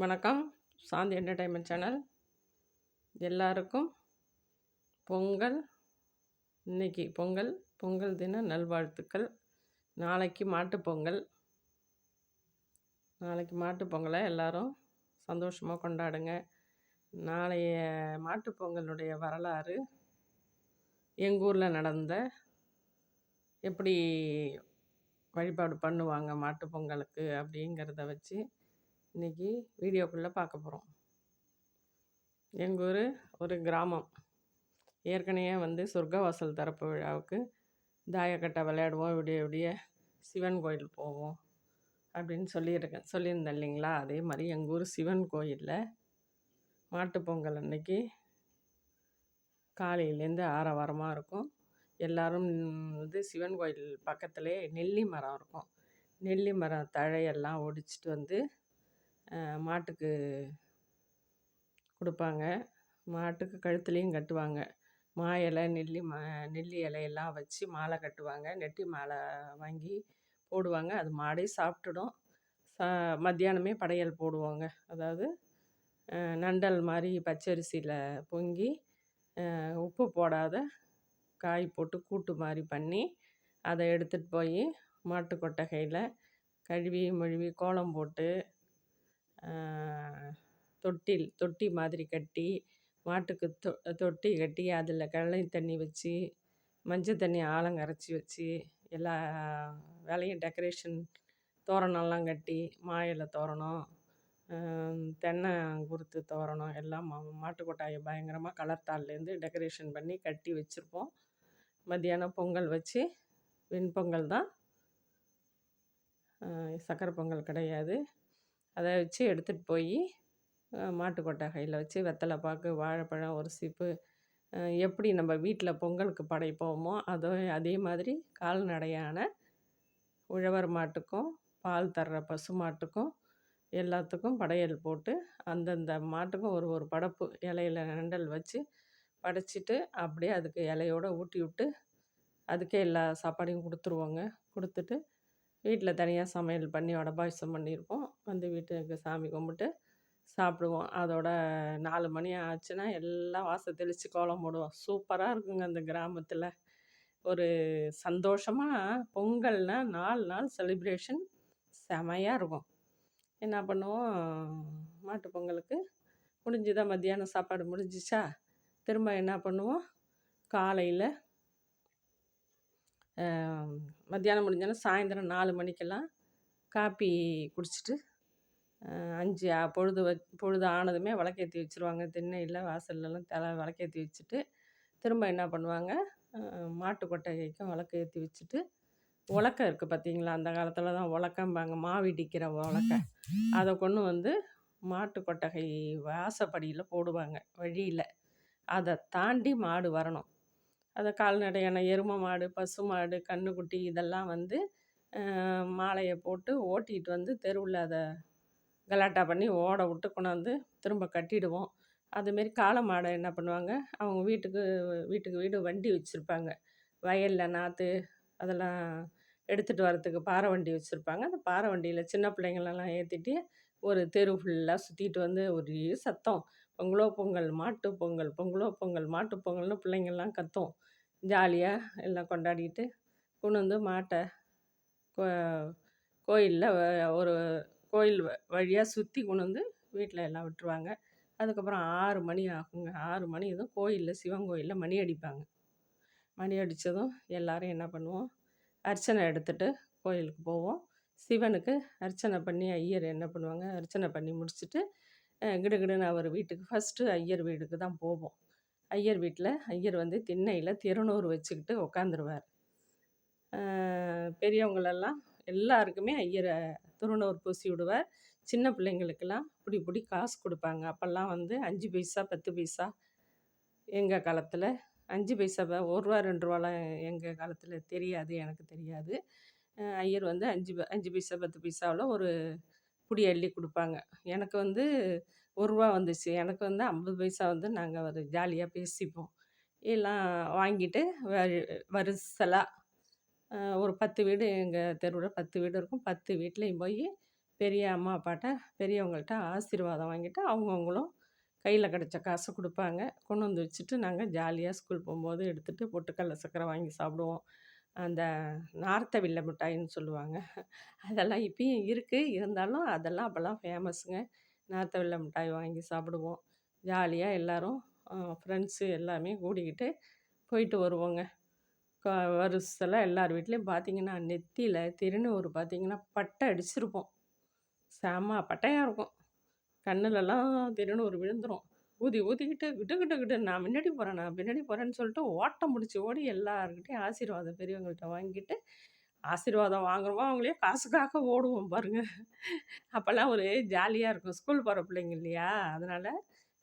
வணக்கம். சாந்தி entertainment channel எல்லாருக்கும் பொங்கல் இன்னைக்கு பொங்கல் பொங்கல் தின நல்வாழ்த்துக்கள். நாளைக்கு மாட்டுப்பொங்கல் நாளைக்கு மாட்டுப்பொங்கலை எல்லாரும் சந்தோஷமாக கொண்டாடுங்க. நாளைய மாட்டுப்பொங்கலுடைய வரலாறு எங்கள் ஊரில் நடந்த எப்படி வழிபாடு பண்ணுவாங்க மாட்டுப்பொங்கலுக்கு அப்படிங்கிறத வச்சு இன்னைக்கு வீடியோக்குள்ளே பார்க்க போகிறோம் எங்கள் ஊர் ஒரு கிராமம். ஏற்கனவே வந்து சொர்க்கவாசல் தரப்பு விழாவுக்கு தாயக்கட்டை விளையாடுவோம் விடிய விடிய சிவன் கோயில் போவோம் அப்படின்னு சொல்லியிருக்கேன். சொல்லியிருந்தேன் இல்லைங்களா? அதே மாதிரி எங்கள் ஊர் சிவன் கோயிலில் மாட்டுப்பொங்கல் அன்னைக்கு காலையிலேருந்து ஆரவாரமாக இருக்கும். எல்லாரும் வந்து சிவன் கோயில் பக்கத்துலேயே நெல்லி மரம் இருக்கும். நெல்லி மரம் தழையெல்லாம் ஒடிச்சிட்டு வந்து மாட்டுக்கு கொடுப்பாங்க. மாட்டுக்கு கழுத்துலேயும் கட்டுவாங்க. மா இலை நெல்லி மா நெல்லி இலையெல்லாம் வச்சு மாலை கட்டுவாங்க. நெட்டி மாலை வாங்கி போடுவாங்க. அது மாடே சாப்பிட்டுடும். சா மத்தியானமே படையல் போடுவாங்க. அதாவது நண்டல் மாதிரி பச்சரிசியில் பொங்கி உப்பு போடாத காய் போட்டு கூட்டு மாதிரி பண்ணி அதை எடுத்துகிட்டு போய் மாட்டு கொட்டகையில் கழுவி மொழுவி கோலம் போட்டு தொட்டில் தொட்டி மாதிரி கட்டி மாட்டுக்கு தொ தொட்டி கட்டி அதில் கடலை தண்ணி வச்சு மஞ்சள் தண்ணி ஆழங்கரைச்சி வச்சு எல்லா வேலையும் டெக்கரேஷன் தோரணம்லாம் கட்டி மா இலை தோரணம் தென்னை குருத்து தோரணம் எல்லாம் மா மாட்டு கொட்டாயை பயங்கரமாக கலர் தாள்லேருந்து டெக்கரேஷன் பண்ணி கட்டி வச்சுருப்போம். மத்தியானம் பொங்கல் வச்சு வெண்பொங்கல் தான். சக்கரை பொங்கல் கிடையாது. அதை வச்சு எடுத்துகிட்டு போய் மாட்டு கொட்டகையில் வச்சு வெத்தலை பாக்கு வாழைப்பழம் ஒரு சீப்பு எப்படி நம்ம வீட்டில் பொங்கலுக்கு படைப்போமோ அதோ அதே மாதிரி கால்நடையான உழவர் மாட்டுக்கும் பால் தர்ற பசு மாட்டுக்கும் எல்லாத்துக்கும் படையல் போட்டு அந்தந்த மாட்டுக்கும் ஒரு ஒரு படப்பு இலையில நண்டல் வச்சு படைச்சிட்டு அப்படியே அதுக்கு இலையோடு ஊட்டி விட்டு அதுக்கே எல்லா சாப்பாடையும் கொடுத்துருவோங்க. கொடுத்துட்டு வீட்டில் தனியாக சமையல் பண்ணி வடை பாயசம் பண்ணியிருப்போம். வந்து வீட்டுக்கு சாமி கும்பிட்டு சாப்பிடுவோம். அதோட நாலு மணி ஆச்சுன்னா எல்லாம் வாசல் தெளித்து கோலம் போடுவோம். சூப்பராக இருக்குங்க அந்த கிராமத்தில். ஒரு சந்தோஷமாக பொங்கல்னால் நாலு நாள் செலிப்ரேஷன் செமையாக இருக்கும். என்ன பண்ணுவோம்? மாட்டு பொங்கலுக்கு முடிஞ்சுதான் மத்தியானம் சாப்பாடு முடிஞ்சிச்சா? திரும்ப என்ன பண்ணுவோம்? காலையில் மத்தியானம் முடிஞ்சோன்னா சாயந்தரம் நாலு மணிக்கெல்லாம் காப்பி குடிச்சிட்டு அஞ்சு பொழுது வ பொழுது ஆனதுமே விளக்கேற்றி வச்சுருவாங்க. திண்ணையில் வாசல்லலாம் தலை விளக்கேற்றி வச்சுட்டு திரும்ப என்ன பண்ணுவாங்க? மாட்டு கொட்டகைக்கும் விளக்கு ஏற்றி வச்சுட்டு உலக்கை இருக்குது பார்த்தீங்களா அந்த காலத்தில் தான் உலக்கம்பாங்க. மாவிடிக்கிற உலக்கை. அதை கொண்டு வந்து மாட்டு கொட்டகை வாசப்படியில் போடுவாங்க. வழியில். அதை தாண்டி மாடு வரணும். அதை கால்நடையான எருமை மாடு பசு மாடு கன்றுக்குட்டி இதெல்லாம் வந்து மாலையை போட்டு ஓட்டிகிட்டு வந்து தெருவில் அதை கலாட்டா பண்ணி ஓட விட்டு கொண்டாந்து திரும்ப கட்டிடுவோம். அதுமாரி காளை மாடை என்ன பண்ணுவாங்க அவங்க வீட்டுக்கு வீட்டுக்கு வீடு வண்டி வச்சுருப்பாங்க. வயலில் நாற்று அதெல்லாம் எடுத்துகிட்டு வரத்துக்கு பாறை வண்டி வச்சுருப்பாங்க. அந்த பாறை வண்டியில் சின்ன பிள்ளைங்களெல்லாம் ஏற்றிட்டு ஒரு தெரு ஃபுல்லாக சுற்றிட்டு வந்து ஒரே சத்தம். பொங்கலோ பொங்கல் மாட்டு பொங்கல் பொங்கலோ பொங்கல் மாட்டு பொங்கல்னு பிள்ளைங்கள்லாம் கத்தும். ஜாலியாக எல்லாம் கொண்டாடிட்டு கொண்டு வந்து மாட்டை கோ கோயிலில் ஒரு கோயில் வழியாக சுற்றி கொண்டு வந்து வீட்டில் எல்லாம் விட்டுருவாங்க. அதுக்கப்புறம் ஆறு மணி ஆகுங்க. ஆறு மணி எதுவும் கோயிலில் சிவன் கோயிலில் மணி அடிப்பாங்க. மணி அடித்ததும் எல்லோரும் என்ன பண்ணுவோம்? அர்ச்சனை எடுத்துகிட்டு கோயிலுக்கு போவோம். சிவனுக்கு அர்ச்சனை பண்ணி ஐயர் என்ன பண்ணுவாங்க? அர்ச்சனை பண்ணி முடிச்சுட்டு கிடுகிடுன்னு அவர் வீட்டுக்கு ஃபஸ்ட்டு ஐயர் வீட்டுக்கு தான் போவோம். ஐயர் வீட்டில் ஐயர் வந்து திண்ணையில் திருநூறு வச்சுக்கிட்டு உக்காந்துருவார். பெரியவங்களெல்லாம் எல்லாருக்குமே ஐயரை திருநூறு பூசி விடுவார். சின்ன பிள்ளைங்களுக்கெல்லாம் இப்படி இப்படி காசு கொடுப்பாங்க. அப்போல்லாம் வந்து அஞ்சு பைசா பத்து பைசா எங்கள் காலத்தில். அஞ்சு பைசா ப- ஒரு ரூபா ரெண்டு ரூபாலாம் எங்கள் காலத்தில் தெரியாது எனக்கு தெரியாது. ஐயர் வந்து அஞ்சு ப- அஞ்சு பைசா பத்து பைசாவில் ஒரு குடி அள்ளி கொடுப்பாங்க. எனக்கு வந்து ஒரு ரூபா வந்துச்சு. எனக்கு வந்து ஐம்பது பைசா வந்து நாங்கள் ஒரு ஜாலியாக பேசிப்போம். எல்லாம் வாங்கிட்டு வரி வரிசலாக ஒரு பத்து வீடு எங்கள் தெருவில் பத்து வீடு இருக்கும். பத்து வீட்லேயும் போய் பெரிய அம்மா அப்பாட்ட பெரியவங்கள்ட்ட ஆசீர்வாதம் வாங்கிட்டு அவங்கவுங்களும் கையில் கிடச்ச காசை கொடுப்பாங்க. கொண்டு வந்து வச்சுட்டு நாங்கள் ஜாலியாக ஸ்கூல் போகும்போது எடுத்துகிட்டு பொட்டுக்கடல சக்கரை வாங்கி சாப்பிடுவோம். அந்த நார்த்தவில்லை மிட்டாய்ன்னு சொல்லுவாங்க. அதெல்லாம் இப்பயும் இருக்குது இருந்தாலும் அதெல்லாம் அப்போல்லாம் ஃபேமஸுங்க நார்த்தவில்லை மிட்டாய் வாங்கி சாப்பிடுவோம். ஜாலியாக எல்லோரும் ஃப்ரெண்ட்ஸு எல்லாமே கூடிக்கிட்டு போயிட்டு வருவோங்க. க வருஷத்தில் எல்லார் வீட்லேயும் பார்த்தீங்கன்னா நெத்தியில் திருநூறு பார்த்திங்கன்னா பட்டை அடிச்சிருப்போம். செம்ம பட்டையாக இருக்கும். கண்ணுலலாம் திருநூறு விழுந்துரும். ஊதி ஊதிக்கிட்டு கிட்டு கிட்டு கிட்டு நான் முன்னாடி போகிறேன் நான் பின்னாடி போகிறேன்னு சொல்லிட்டு ஓட்டம் முடிச்சு ஓடி எல்லாருக்கிட்டையும் ஆசீர்வாதம் பெரியவங்கள்ட்ட வாங்கிட்டு ஆசீர்வாதம் வாங்குறோமோ அவங்களே காசுக்காக ஓடுவோம் பாருங்கள் அப்போல்லாம் ஒரு ஜாலியாக இருக்கும். ஸ்கூல் போகிற பிள்ளைங்க இல்லையா? அதனால்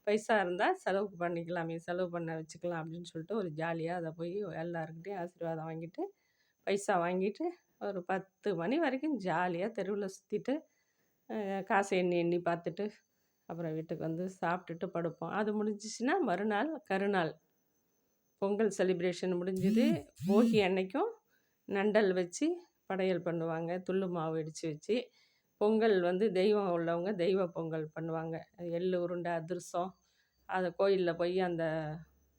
பைசா இருந்தால் செலவுக்கு பண்ணிக்கலாமே செலவு பண்ண வச்சுக்கலாம் அப்படின்னு சொல்லிட்டு ஒரு ஜாலியாக அதை போய் எல்லாருக்கிட்டையும் ஆசீர்வாதம் வாங்கிட்டு பைசா வாங்கிட்டு ஒரு பத்து மணி வரைக்கும் ஜாலியாக தெருவில் சுற்றிட்டு காசை எண்ணி எண்ணி பார்த்துட்டு அப்புறம் வீட்டுக்கு வந்து சாப்பிட்டுட்டு படுப்போம். அது முடிஞ்சிச்சுன்னா மறுநாள் கருநாள். பொங்கல் செலிப்ரேஷன் முடிஞ்சுது. போகி அன்னைக்கும் நண்டல் வச்சு படையல் பண்ணுவாங்க. துள்ளு மாவு இடித்து வச்சு. பொங்கல் வந்து தெய்வம் உள்ளவங்க தெய்வ பொங்கல் பண்ணுவாங்க. எள் உருண்டை அதிர்சம். அதை கோயிலில் போய் அந்த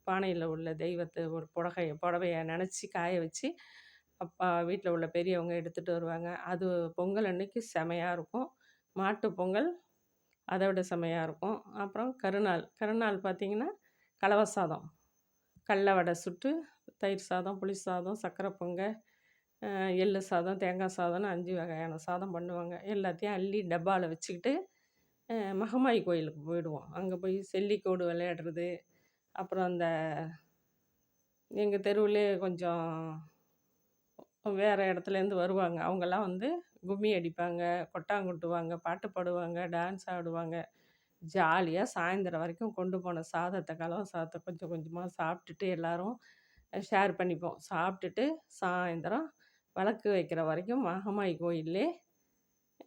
பானையில் உள்ள தெய்வத்தை ஒரு புடகைய புடவையை நினச்சி காய வச்சு அப்பா வீட்டில் உள்ள பெரியவங்க எடுத்துகிட்டு வருவாங்க. அது பொங்கல் அன்னைக்கு செமையாக இருக்கும். மாட்டு பொங்கல் அதை விட செமையாக இருக்கும். அப்புறம் கருநாள். கருநாள் பார்த்திங்கன்னா கலவை சாதம். கடல வடை சுட்டு தயிர் சாதம் புளி சாதம் சக்கரை பொங்கல் எள்ளு சாதம் தேங்காய் சாதம்னு அஞ்சு வகையான சாதம் பண்ணுவாங்க. எல்லாத்தையும் அள்ளி டப்பாவில் வச்சுக்கிட்டு மகமாயி கோயிலுக்கு போயிடுவோம். அங்கே போய் செல்லிக்கோடு விளையாடுறது. அப்புறம் அந்த எங்கள் தெருவிலே கொஞ்சம் வேறு இடத்துலேருந்து வருவாங்க. அவங்கெல்லாம் வந்து கும்மி அடிப்பாங்க கொட்டாங்குட்டுவாங்க பாட்டு பாடுவாங்க டான்ஸ் ஆடுவாங்க. ஜாலியாக சாயந்தரம் வரைக்கும் கொண்டு போன சாதத்தை கலவை சாதத்தை கொஞ்சம் கொஞ்சமாக சாப்பிட்டுட்டு எல்லோரும் ஷேர் பண்ணிப்போம். சாப்பிட்டுட்டு சாயந்தரம் விளக்கு வைக்கிற வரைக்கும் மகமாய் கோயிலே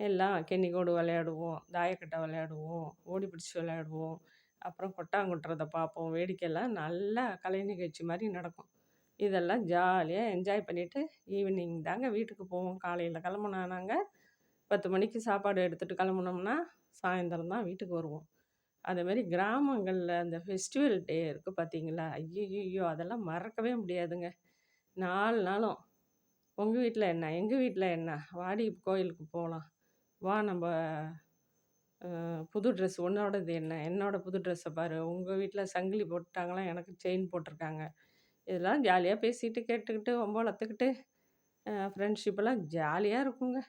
எல்லாம் கென்னிக்கோடு விளையாடுவோம் தாயக்கட்டை விளையாடுவோம் ஓடி பிடிச்சி விளையாடுவோம். அப்புறம் கொட்டாங்குட்டுறத பார்ப்போம். வேடிக்கையெல்லாம் நல்லா கலை நிகழ்ச்சி மாதிரி நடக்கும். இதெல்லாம் ஜாலியாக என்ஜாய் பண்ணிவிட்டு ஈவினிங் தாங்க வீட்டுக்கு போவோம். காலையில் கிளம்புனா நாங்கள் பத்து மணிக்கு சாப்பாடு எடுத்துகிட்டு கிளம்புனோம்னா சாயந்தரம் தான் வீட்டுக்கு வருவோம். அதேமாரி கிராமங்களில் அந்த ஃபெஸ்டிவல் டே இருக்குது பார்த்தீங்களா ஐயோ அதெல்லாம் மறக்கவே முடியாதுங்க. நாலு நாளும். உங்கள் வீட்டில் என்ன? எங்கள் வீட்டில் என்ன? வாடி கோயிலுக்கு போகலாம் வா நம்ம புது ட்ரெஸ் உன்னோடது என்ன? என்னோடய புது ட்ரெஸ்ஸை பாரு. உங்கள் வீட்டில் சங்கிலி போட்டுட்டாங்களா எனக்கு செயின் போட்டிருக்காங்க. இதெல்லாம் ஜாலியாக பேசிட்டு கேட்டுக்கிட்டு வம்பளத்துக்கிட்டு ஃப்ரெண்ட்ஷிப்பெல்லாம் ஜாலியாக இருக்குங்க.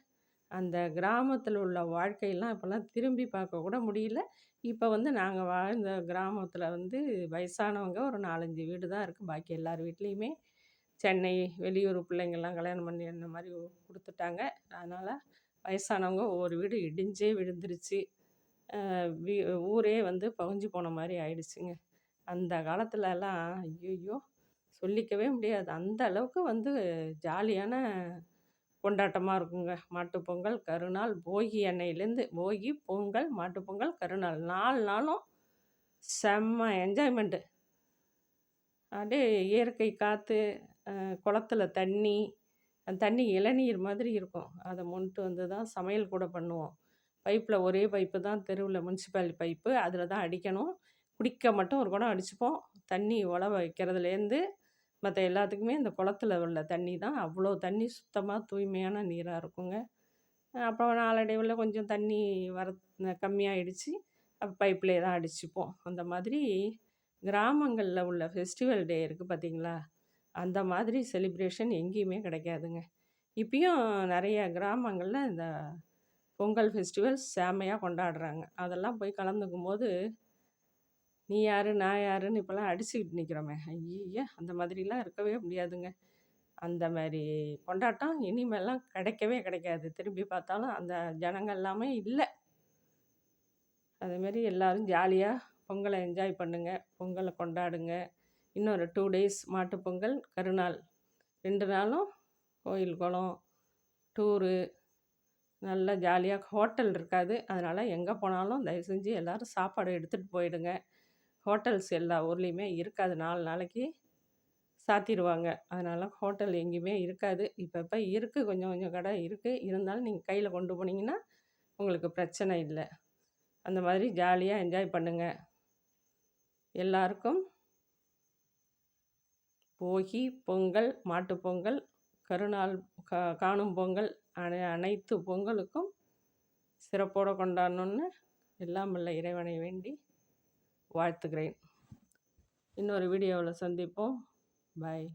அந்த கிராமத்தில் உள்ள வாழ்க்கையெல்லாம் இப்போல்லாம் திரும்பி பார்க்க கூட முடியல. இப்போ வந்து நாங்கள் வாழ்ந்த கிராமத்தில் வந்து வயசானவங்க ஒரு நாலஞ்சு வீடு தான் இருக்குது பாக்கி எல்லார் வீட்லேயுமே சென்னை வெளியூர் பிள்ளைங்கள்லாம் கல்யாணம் பண்ணி அந்த மாதிரி கொடுத்துட்டாங்க. அதனால் வயசானவங்க ஒவ்வொரு வீடு இடிஞ்சே விழுந்துருச்சு. வீ ஊரே வந்து பகுஞ்சு போன மாதிரி ஆயிடுச்சுங்க. அந்த காலத்துலலாம் ஐயோ சொல்லிக்கவே முடியாது. அந்த அளவுக்கு வந்து ஜாலியான கொண்டாட்டமாக இருக்குங்க. மாட்டுப்பொங்கல் கருநாள் போகி அன்னையிலேருந்து போகி பொங்கல் மாட்டுப்பொங்கல் கருநாள். நாலு நாளும் செம்ம என்ஜாய்மெண்ட்டு அப்படியே இயற்கை காற்று குளத்துல தண்ணி அந்த தண்ணி இளநீர் மாதிரி இருக்கும். அதை முன்ட்டு வந்து தான் சமையல் கூட பண்ணுவோம். பைப்பில் ஒரே பைப்பு தான் தெருவில் முனிசிபாலிட்டி பைப்பு. அதில் தான் அடிக்கணும். குடிக்க மட்டும் ஒரு குடம் அடிச்சுப்போம். தண்ணி உழவ வைக்கிறதுலேருந்து மற்ற எல்லாத்துக்குமே இந்த குளத்துல உள்ள தண்ணி தான். அவ்வளோ தண்ணி சுத்தமாக தூய்மையான நீராக இருக்குங்க. அப்புறம் நாளடைவில் கொஞ்சம் தண்ணி வர கம்மியாகிடுச்சு அப்போ பைப்லேயே தான் அடிச்சுப்போம். அந்த மாதிரி கிராமங்களில் உள்ள ஃபெஸ்டிவல் டே இருக்குது பார்த்தீங்களா அந்த மாதிரி செலிப்ரேஷன் எங்கேயுமே கிடைக்காதுங்க. இப்பயும் நிறைய கிராமங்களில் இந்த பொங்கல் ஃபெஸ்டிவல் சேமையாக கொண்டாடுறாங்க. அதெல்லாம் போய் கலந்துக்கும் போது நீ யார் நான் யாருன்னு இப்போல்லாம் அடிச்சுக்கிட்டு நிற்கிறோமே ஐய்ய அந்த மாதிரிலாம் இருக்கவே முடியாதுங்க. அந்த மாதிரி கொண்டாட்டம் இனிமேலாம் கிடைக்கவே கிடைக்காது. திரும்பி பார்த்தாலும் அந்த ஜனங்கள் எல்லாமே இல்லை. அதேமாரி எல்லோரும் ஜாலியாக பொங்கலை என்ஜாய் பண்ணுங்கள் பொங்கலை கொண்டாடுங்க. இன்னொரு டூ டேஸ் மாட்டுப்பொங்கல் கருநாள். ரெண்டு நாளும் கோயில் குளம் டூரு நல்லா ஜாலியாக ஹோட்டல் இருக்காது. அதனால் எங்கே போனாலும் தயவு செஞ்சு எல்லோரும் சாப்பாடு எடுத்துகிட்டு போயிடுங்க. ஹோட்டல்ஸ் எல்லா ஊர்லேயுமே இருக்காது. நாலு நாளைக்கு சாத்திடுவாங்க. அதனால் ஹோட்டல் எங்கேயுமே இருக்காது. இப்போ இப்போ இருக்குது கொஞ்சம் கொஞ்சம் கடை இருக்குது இருந்தாலும் நீங்கள் கையில் கொண்டு போனீங்கன்னா உங்களுக்கு பிரச்சனை இல்லை. அந்த மாதிரி ஜாலியாக என்ஜாய் பண்ணுங்கள் எல்லாருக்கும் போகி பொங்கல் மாட்டுப்பொங்கல் கருநாள் கா காணும் பொங்கல் அனை அனைத்து பொங்கலுக்கும் சிறப்போடு கொண்டாடணுன்னு எல்லாம் உள்ள இறைவனை வேண்டி வாழ்த்துக்கிறேன் இன்னொரு வீடியோவில் சந்திப்போம். பாய்